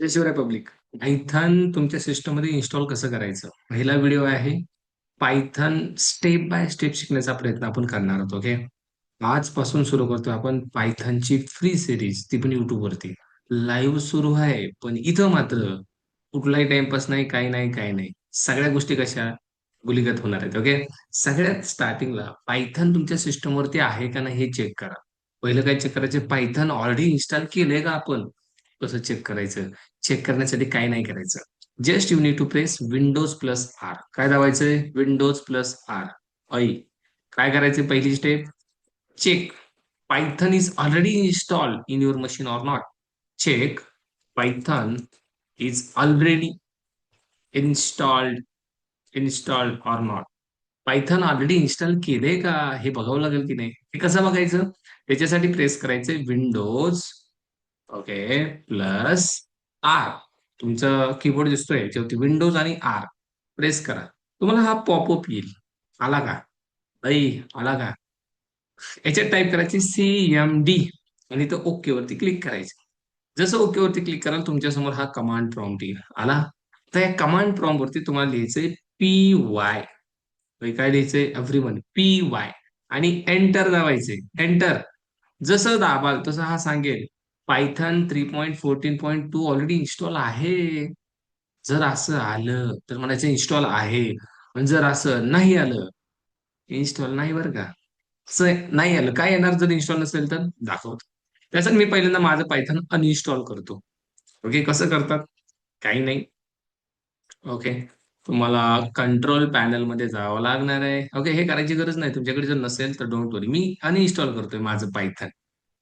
जय Shivray public. Python तुमच्या सिस्टममध्ये install कसं करायचं? पहिला व्हिडिओ आहे पायथन स्टेप बाय स्टेप शिकण्याचा प्रयत्न आपण करणार आहोत ओके आजपासून सुरू करतोय आपण पायथनची फ्री सिरीज ती पण युट्यूबवरती लाईव्ह सुरू आहे पण इथं मात्र कुठलाही टाइमपास नाही काही नाही काही नाही. सगळ्या गोष्टी कशा गुलीगत होणार आहेत ओके सगळ्यात स्टार्टिंगला पायथन तुमच्या सिस्टम वरती आहे का नाही हे चेक करा. पहिलं काय चेक करायचं पायथन ऑलरेडी इन्स्टॉल केलंय का आपण? कसं चेक करायचं. चेक करण्यासाठी काय नाही करायचं. Just you need to press Windows plus R काय दाबायचंय? विंडोज प्लस आर ऐ काय करायचं पहिली step check Python is already install in your machine or not check Python is already installed installed or not Python already install केले का? हे बघावं लागेल की नाही? हे कसं बघायचं? त्याच्यासाठी प्रेस करायचंय विंडोज ओके प्लस आर. तुमचं कीबोर्ड दिसतोय याच्यावरती विंडोज आणि आर प्रेस करा. तुम्हाला हा पॉपअप येईल. आला का? ऐ आला का? याच्यात टाईप करायची सी एम डी आणि तो ओके वरती क्लिक करायचं. जसं ओके वरती क्लिक कराल तुमच्यासमोर हा कमांड प्रॉम्प्ट येईल. आला? तर या कमांड प्रॉम्प्ट वरती तुम्हाला लिहायचंय पी वाय म्हणजे काय लिहायचंय? एव्हरीवन पी वाय आणि एंटर दाबायचे एंटर जसं दाबाल तसं हा सांगेल. Python three point fourteen point two already install आहे. जर असं आलं तर म्हणायचं इन्स्टॉल आहे. पण जर असं नाही आलं इन्स्टॉल नाही बरं का. असं नाही आलं काय येणार जर इन्स्टॉल नसेल तर? दाखवतो. त्यासाठी मी पहिल्यांदा माझं पायथन अनइन्स्टॉल करतो. ओके कसं करतात? काही नाही. ओके तुम्हाला कंट्रोल पॅनलमध्ये जावं लागणार आहे. ओके हे करायची गरज नाही. तुमच्याकडे जर नसेल तर डोंट वरी मी अनइन्स्टॉल करतोय माझं पायथन.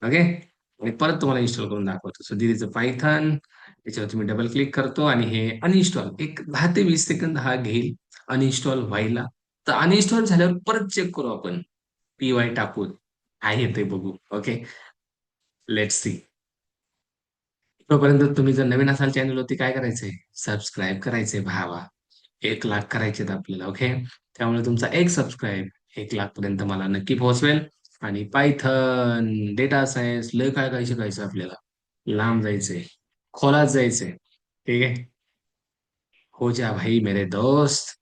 ओके आणि परत तुम्हाला इन्स्टॉल करून दाखवतो. सो दिदीचं पायथन त्याच्यावरती मी डबल क्लिक करतो आणि हे अनइन्स्टॉल एक दहा ते वीस सेकंद हा घेईल अनइन्स्टॉल व्हायला. तर अनइन्स्टॉल झाल्यावर परत चेक करू आपण. पी वाय टाकून. काय येते बघू. ओके लेट सी तोपर्यंत तुम्ही जर नवीन असाल चॅनलवरती काय करायचंय? सबस्क्राईब करायचंय भावा. एक लाख करायचे आपल्याला. ओके त्यामुळे तुमचा एक सबस्क्राईब एक लाख पर्यंत मला नक्की पोहोचवेल. आणि पायथन डेटा सायन्स लय काय काय शिकायचं आपल्याला. लांब जायचंय. खोलात जायचंय. ठीक आहे? हो जा भाई मेरे दोस्त.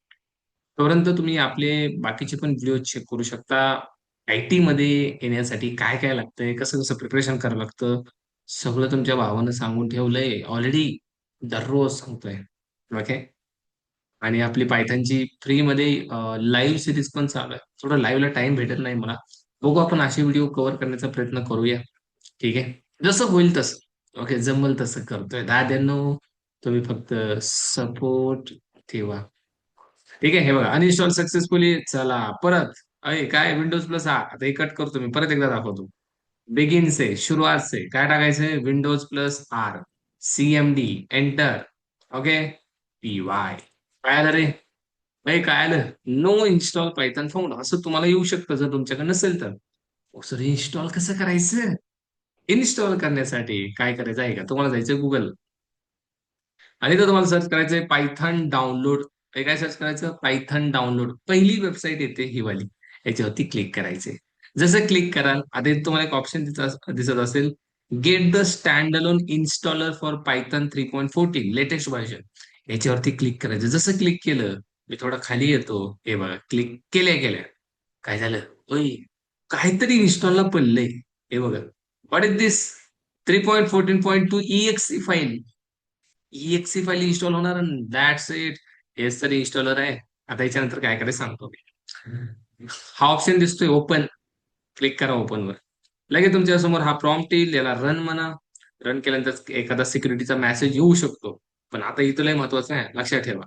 तोपर्यंत तुम्ही आपले बाकीचे पण व्हिडिओ चेक करू शकता. आयटी मध्ये येण्यासाठी काय काय लागतंय कसं कसं प्रिपरेशन करावं लागतं सगळं तुमच्या भावानं सांगून ठेवलंय. ऑलरेडी दररोज सांगतोय. ओके आणि आपली पायथनची फ्री मध्ये लाईव्ह सिरीज पण चालू आहे. थोडं लाईव्हला टाइम भेटत नाही मला. बघू आपण असे व्हिडिओ कव्हर करण्याचा प्रयत्न करूया. ठीक आहे? जसं होईल तसं. ओके जमल तसं करतोय. दाद्यांनो तुम्ही फक्त सपोर्ट ठेवा. ठीक आहे? हे बघा. अनइन्स्टॉल सक्सेसफुली चला परत. अय काय? विंडोज प्लस हा. आता हे कट करतो मी. परत एकदा दाखवतो. बिगिन से सुरुवात से. काय टाकायचंय Windows plus R CMD enter okay P Y काय आलं रे? भाई काय आलं? नो इन्स्टॉल पायथन फाउंड असं तुम्हाला येऊ शकतं जर तुमच्याकडे नसेल तर. सर इन्स्टॉल कसं करायचं? इन्स्टॉल करण्यासाठी काय करायचं आहे का? तुम्हाला जायचं गुगल आणि तर तुम्हाला सर्च करायचंय पायथन डाउनलोड काय सर्च करायचं? पायथन डाउनलोड पहिली वेबसाईट येते ही वाली याच्यावरती क्लिक करायचे जसं क्लिक कराल आता तुम्हाला एक ऑप्शन दिसत असेल. Get the standalone installer for Python three point fourteen latest version याच्यावरती क्लिक करायचं. जसं क्लिक केलं मी थोडा खाली येतो. हे बघा क्लिक केल्या केल्या. काय झालं? ओय काहीतरी इन्स्टॉलला पडलंय. हे बघा. What is this three point fourteen point two E file EXE file install होणार दॅट्स इट हेच तरी इन्स्टॉलर आहे. आता याच्यानंतर काय करायचं सांगतो मी. हा ऑप्शन दिसतोय ओपन क्लिक करा ओपन वर. लगेच तुमच्यासमोर हा प्रॉम्प्ट येईल. याला रन म्हणा. रन केल्यानंतर एखादा सिक्युरिटीचा मेसेज येऊ शकतो. पण आता इथं लय महत्वाचं आहे. लक्षात ठेवा.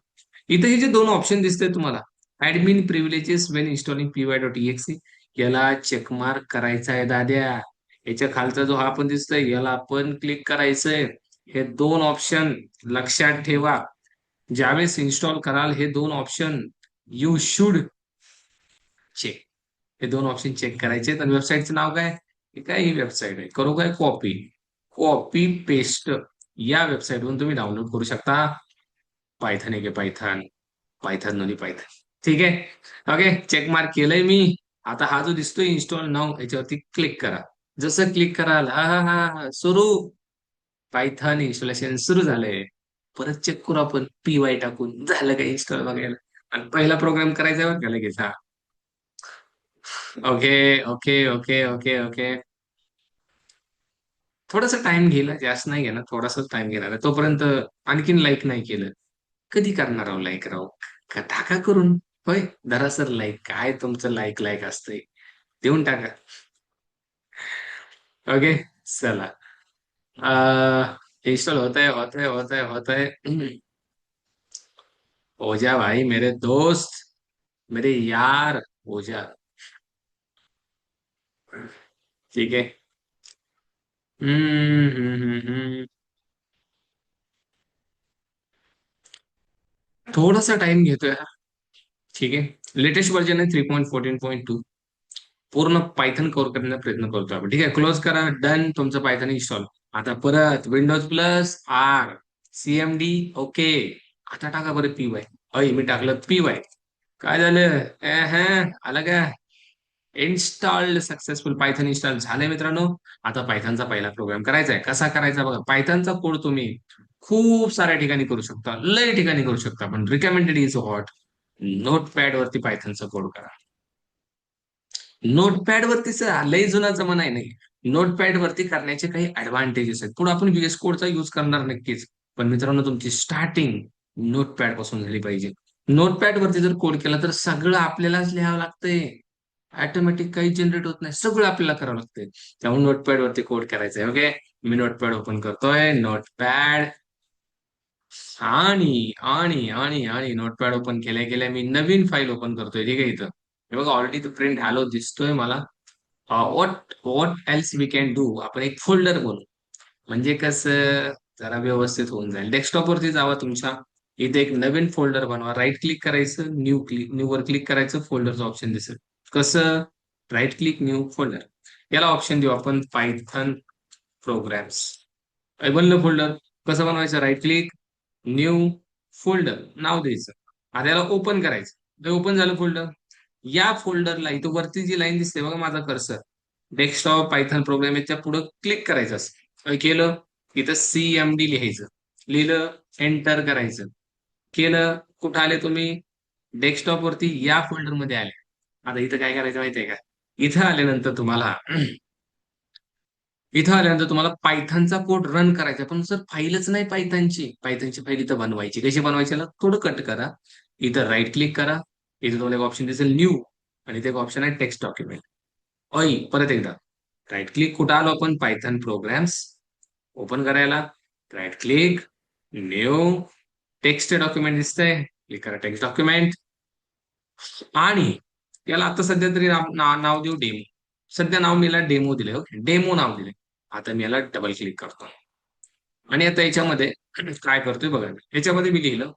इथे हे जे दोन ऑप्शन दिसतंय तुम्हाला admin privileges when installing PY dot exe याला चेकमार्क करायचा आहे दाद्या. याच्या खालचा जो हा पण दिसतोय याला आपण क्लिक करायचंय. हे दोन ऑप्शन लक्षात ठेवा. ज्यावेळेस इन्स्टॉल कराल हे दोन ऑप्शन यू शुड चेक हे दोन ऑप्शन चेक करायचे तर वेबसाईटचं नाव काय? काय ही वेबसाईट आहे? करू काय कॉपी कॉपी पेस्ट या वेबसाईटवरून तुम्ही डाउनलोड करू शकता. पायथन आहे पायथन पायथन नोनी पायथन. ठीक आहे? ओके चेक मार्क केलंय मी. आता हा जो दिसतोय इन्स्टॉल नाव याच्यावरती क्लिक करा. जसं क्लिक कराल हा हा हा सुरू. पायथन इन्स्टॉलेशन सुरू झालंय. परत चेक करू आपण. पी वाय टाकून झालं का इन्स्टॉल बघायला? आणि पहिला प्रोग्राम करायचा बघ लगेच? हा. Okay okay okay okay okay थोडासा टाइम घेईल जास्त नाही घेणार. थोडासा टाइम घेणार तोपर्यंत आणखीन लाईक नाही केलं. कधी करणार आहो लाईक राव? का टाका करून? होय धरा सर लाईक काय तुमचं लाईक लाईक असतंय? देऊन टाका. ओके चला. इंस्टॉल होत है होत है होत है होत है ओजा भाई मेरे दोस्त मेरे यार ओजा ठीक है हम्म हम्म हम्म. थोडासा टाइम घेतोय हा. ठीक आहे? लेटेस्ट वर्जन आहे three point fourteen point two पूर्ण पायथन कव्हर करण्याचा प्रयत्न करतो आपण. ठीक आहे? क्लोज करा. डन तुमचं पायथन इन्स्टॉल आता परत Windows plus R CMD okay आता टाका बरं पी वाय अय मी टाकलं पी वाय काय झालं? अहं, आलं का? इन्स्टॉल्ड सक्सेसफुल पायथन इन्स्टॉल झालंय मित्रांनो. आता पायथनचा पहिला प्रोग्राम करायचा आहे कसा करायचा बघा. पायथनचा कोड तुम्ही खूप साऱ्या ठिकाणी करू शकता. लय ठिकाणी करू शकता. पण रिकमेंडेड इज व्हॉट नोटपॅड वरती पायथनचा कोड करा. नोटपॅड वरती लय जुना जमाना आहे नाही. नोटपॅड वरती करण्याचे काही ऍडव्हान्टेजेस आहेत. पुढे आपण व्हीएस कोडचा युज करणार नक्कीच. पण मित्रांनो तुमची स्टार्टिंग नोटपॅडपासून झाली पाहिजे. नोटपॅड वरती जर कोड केला तर सगळं आपल्यालाच लिहावं लागतंय. ऑटोमॅटिक काही जनरेट होत नाही. सगळं आपल्याला करावं लागतंय त्यामुळे नोटपॅड वरती कोड करायचंय. ओके मी नोटपॅड ओपन करतोय. नोटपॅड आणि आणि आणि आणि नोटपॅड ओपन केल्या केल्या मी नवीन फाईल ओपन करतोय. ठीक आहे इथं. हे बघा ऑलरेडी तो प्रिंट हॅलो दिसतोय मला. What what else we can do आपण एक फोल्डर बोलू. म्हणजे कसं? जरा व्यवस्थित होऊन जाईल. डेस्कटॉप वरती जावा तुमच्या इथे एक नवीन फोल्डर बनवा. राईट क्लिक करायचं. न्यू क्लिक न्यू वर क्लिक करायचं. फोल्डरचं ऑप्शन दिसेल. कसं? राईट क्लिक न्यू फोल्डर याला ऑप्शन देऊ आपण पायथन प्रोग्राम्स बनलं फोल्डर कसं बनवायचं? राईट क्लिक न्यू फोल्डर नाव द्यायचं. आता याला ओपन करायचं. ओपन झालं फोल्डर या फोल्डरला इथं वरती जी लाईन दिसते बघा माझा कर्सर डेस्कटॉप पायथन प्रोग्राम याच्यापुढे क्लिक करायचं असं. केलं. इथं सीएमडी लिहायचं. लिहिलं एंटर करायचं. केलं. कुठं आले तुम्ही? डेस्कटॉप वरती या फोल्डरमध्ये आले. आता इथं काय करायचं माहितीये का? इथं आल्यानंतर तुम्हाला इथं आल्यानंतर तुम्हाला पायथनचा कोड रन करायचा पण सर फाईलच नाही पायथनची. पायथनची फाईल इथं बनवायची. कशी बनवायची थोडं कट करा. इथं राईट क्लिक करा. इथं तुम्हाला एक ऑप्शन दिसेल न्यू आणि इथे एक ऑप्शन आहे टेक्स्ट डॉक्युमेंट ऐ परत एकदा. राईट क्लिक कुठं आलो आपण? पायथन प्रोग्राम्स ओपन करायला. Right click new text document दिसतंय. क्लिक करा टेक्स्ट डॉक्युमेंट आणि याला आता सध्या तरी नाव देऊ डेमो. सध्या नाव मी याला डेमो दिले ओके. डेमो नाव दिले आता मी याला डबल क्लिक करतो. आणि आता याच्यामध्ये काय करतोय बघा. याच्यामध्ये मी लिहिलं.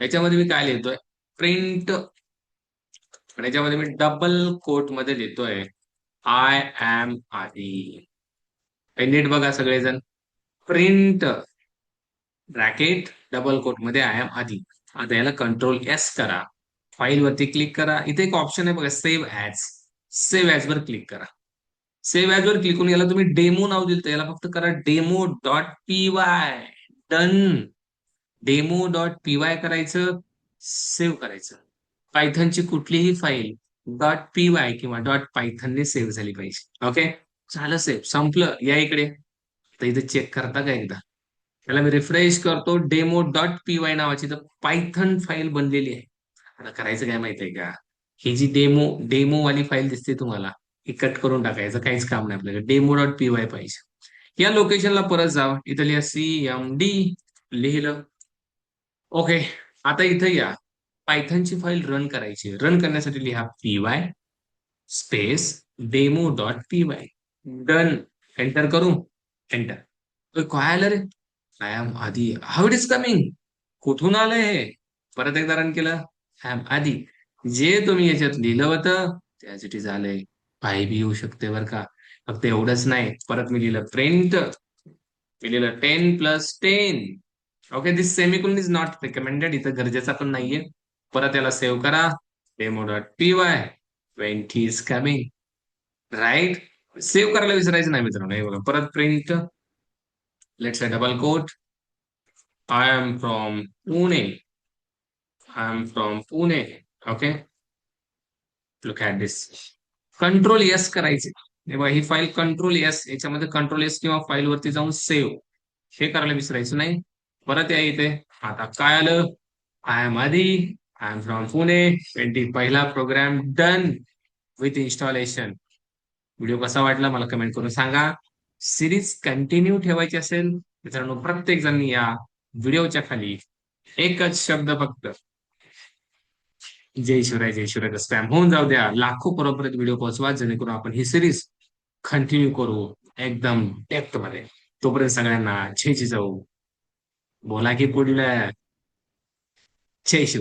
याच्यामध्ये मी काय लिहितोय? प्रिंट आणि याच्यामध्ये मी डबल कोटमध्ये लिहितोय आय एम आधी नीट बघा सगळेजण. प्रिंट ब्रॅकेट डबल कोटमध्ये आय एम आधी आता याला कंट्रोल एस करा. फाईल वरती क्लिक करा. इथे एक ऑप्शन आहे बघा सेव्ह ऍज सेव्ह ऍज वर क्लिक करा. सेव्ह ऍज वर क्लिक करून याला तुम्ही डेमो नाव दिलं याला फक्त करा demo dot P Y done demo dot P Y करायचं सेव्ह करायचं. पायथनची कुठलीही फाईल डॉट पी वाय किंवा डॉट पायथनने सेव्ह झाली पाहिजे. ओके झालं सेव्ह संपलं. या इकडे. तर इथे चेक करता का एकदा? त्याला मी रिफ्रेश करतो. डेमो डॉट पी वाय नावाची तर पायथन फाईल बनलेली आहे. आता करायचं काय माहितीये का? ही जी डेमो डेमो वाली फाईल दिसते तुम्हाला ही कट करून टाकायचं काहीच काम नाही आपल्याला डेमो डॉट पी वाय पाहिजे या लोकेशनला परत जा. इथं लिहा सी एम डी लिहिलं. ओके आता इथं या. पायथनची फाईल रन करायची. रन करण्यासाठी लिहा P Y space demo dot P Y done enter करू एंटर काय आलं रे? आय एम आधी हाऊ इट इज कमिंग कुठून आलंय हे? परत एकदा रन केलं. आधी जे तुम्ही याच्यात लिहिलं होतं त्यासाठी झालंय पाय बी येऊ शकते बरं का. फक्त एवढंच नाही परत मी लिहिलं प्रिंट मी लिहिलं ten plus ten okay this semicolon is not recommended इथं गरजेचा पण नाहीये. परत याला सेव्ह करा. Demo dot P Y twenty is coming right save करायला विसरायचं नाही मित्रांनो हे बघा. परत print let's a double quote I am from Pune I am from Pune okay look at this control S करायचे. तेव्हा ही फाईल कंट्रोल एस याच्यामध्ये कंट्रोल एस किंवा फाईल वरती जाऊन सेव्ह हे करायला विसरायचं नाही. परत या इथे. आता काय आलं? आय एम आधी I am from Pune twenty पहिला program done with installation video कसा वाटला मला कमेंट करून सांगा. सिरीज कंटिन्यू ठेवायची असेल मित्रांनो प्रत्येक जण या व्हिडिओच्या खाली एकच शब्द फक्त. जय शिवराय जय शिवराय. स्पॅम होऊन जाऊ द्या. लाखो परंपरेत व्हिडिओ पोहोचवा जेणेकरून आपण ही सिरीज कंटिन्यू करू एकदम डेप्थमध्ये. तोपर्यंत सगळ्यांना छेची जाऊ. बोला की पुढलं जय शिव